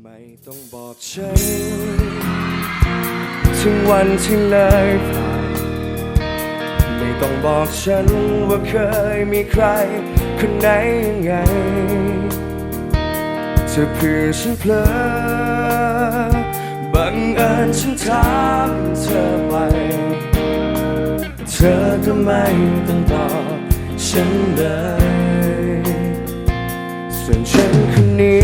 ไม่ต้องบอกฉันถึงวันที่เลยผ่านไม่ต้องบอกฉันว่าเคยมีใครคนไหนยังไงจะเพื่อฉันเพลอบังเอิญฉันถามเธอไป เธอก็ไม่ต้องตอบฉันเลยส่วนฉันคนนี้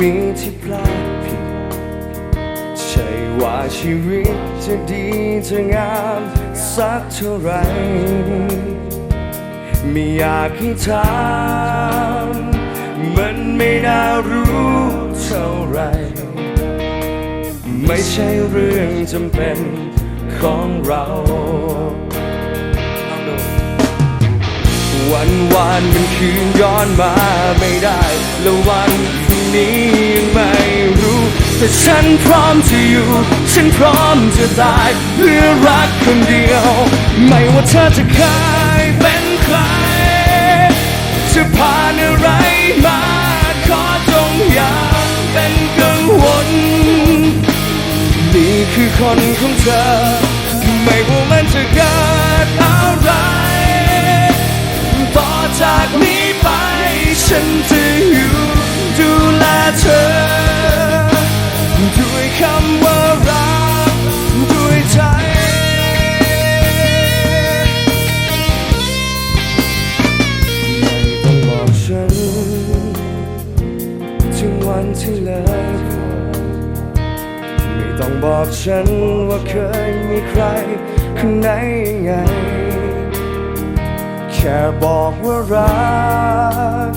มีที่พลาดผิด ใช่ว่าชีวิตจะดีจะงามสักเท่าไร ไม่อยากให้ถามมันไม่น่ารู้เท่าไร ไม่ใช่เรื่องจำเป็นของเราวันวานมันคืนย้อนมาไม่ได้ แล้ววันพรุ่งนี้ แต่ฉันพร้อมจะอยู่ ฉันพร้อมจะตายเพื่อรักคนเดียว ไม่ว่าเธอจะเคยเป็นใคร จะผ่านอะไรมา ขอจงอย่าเป็นกังวล นี่คือคนของเธอ ไม่ว่ามันจะเกิดอะไร ต่อจากนี้ไปฉันจะ ต้องบอกฉันว่าเคยมีใครคนไหนยังไง แค่บอกว่ารัก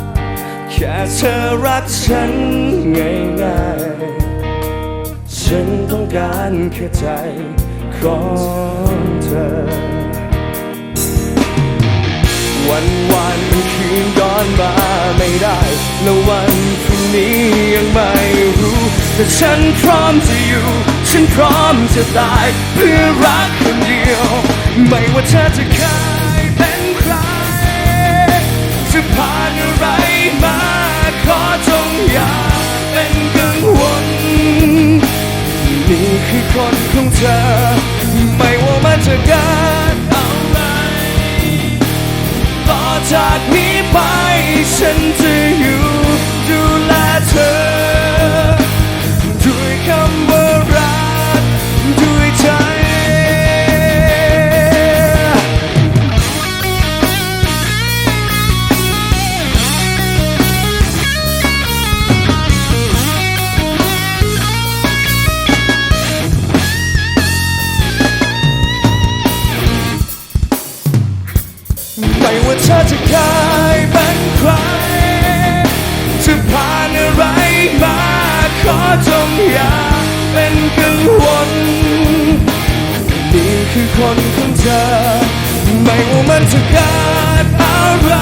แค่เธอรักฉันง่ายๆฉันต้องการแค่ใจของเธอ วันวานมันคืนย้อนมาไม่ได้ แล้ววันพรุ่งนี้ยังไม่รู้ แต่ฉันพร้อมจะอยู่ ฉันพร้อมจะตายเพื่อรักคนเดียว ไม่ว่าเธอจะเคยเป็นใคร จะผ่านอะไรมาขอจงอย่าเป็นกังวลนี่คือคนของเธอ ไม่ว่ามันจะกิด เธอจะเคยเป็นใครจะผ่านอะไรมาขอจงอย่าเป็นกังวลนี่คือคนของเธอ ไม่ว่ามันจะเกิดอะไร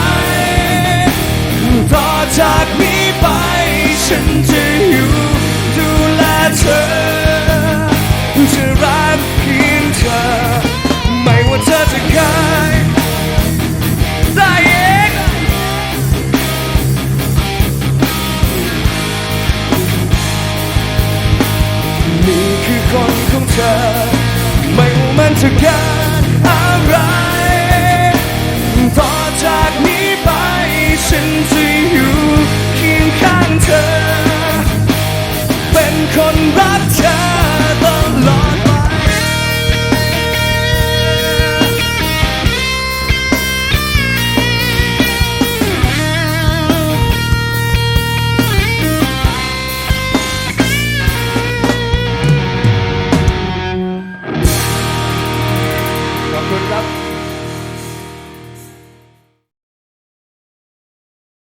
ต่อจากนี้ไปฉันจะ คนของเธอ ไม่ว่ามันจะเกิดอะไร ต่อจากนี้ไป ฉันจะอยู่เคียงข้างเธอ เป็นคนรักเธอ